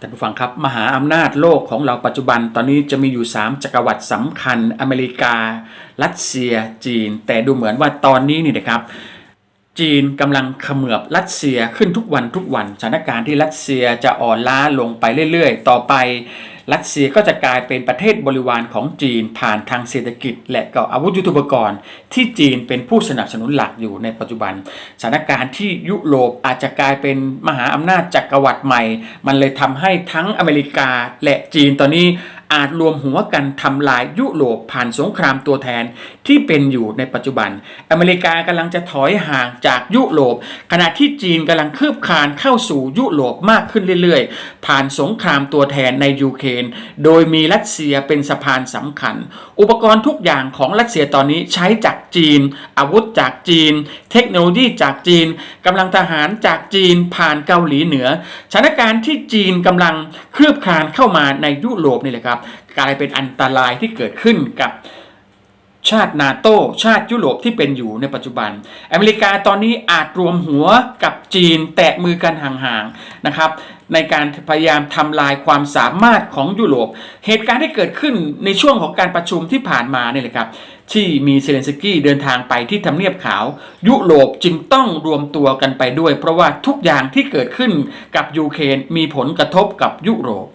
ท่านผู้ฟังครับ มหาอำนาจโลกของเราปัจจุบันตอนนี้จะมีอยู่ 3 จักรวรรดิสำคัญอเมริกา รัสเซียจีน แต่ดูเหมือนว่าตอนนี้นี่นะครับ จีนกำลังเขมือบรัสเซียขึ้นทุกวันทุกวันสถานการณ์ที่รัสเซียจะอ่อนล้าลงไปเรื่อยๆ ต่อไป รัสเซียก็จะกลายเป็นประเทศบริวารของจีนผ่านทางเศรษฐกิจ และก็อาวุธยุทโธปกรณ์ ที่จีนเป็นผู้สนับสนุนหลักอยู่ในปัจจุบันสถานการณ์ที่ยุโรปอาจจะกลายเป็นมหาอำนาจจักรวรรดิใหม่ มันเลยทำให้ทั้งอเมริกาและจีนตอนนี้ อาจรวมหัวกันทำลายยุโรปผ่านสงครามตัวแทนที่เป็นอยู่ในปัจจุบัน อเมริกากำลังจะถอยห่างจากยุโรป ขณะที่จีนกำลังคืบคลานเข้าสู่ยุโรปมากขึ้นเรื่อยๆ ผ่านสงครามตัวแทนในยูเครนโดยมีรัสเซียเป็นสะพานสำคัญ อุปกรณ์ทุกอย่างของรัสเซียตอนนี้ใช้จากจีน อาวุธจากจีน เทคโนโลยีจากจีนกำลังทหารจากจีนผ่านเกาหลีเหนือสถานการณ์ที่จีนกำลังคืบคลานเข้ามาในยุโรปนี่แหละครับกลายเป็นอันตรายที่เกิดขึ้นกับชาตินาโตชาติยุโรปที่เป็นอยู่ในปัจจุบัน อเมริกาตอนนี้อาจรวมหัวกับจีนแตะมือกันห่างๆนะครับในการพยายามทำลายความสามารถของยุโรป เหตุการณ์ที่เกิดขึ้นในช่วงของการประชุมที่ผ่านมาเนี่ยแหละครับ ที่มีเซเลนสกี้เดินทางไปที่ทำเนียบขาว ยุโรปจึงต้องรวมตัวกันไปด้วย เพราะว่าทุกอย่างที่เกิดขึ้นกับยูเครนมีผลกระทบกับยุโรป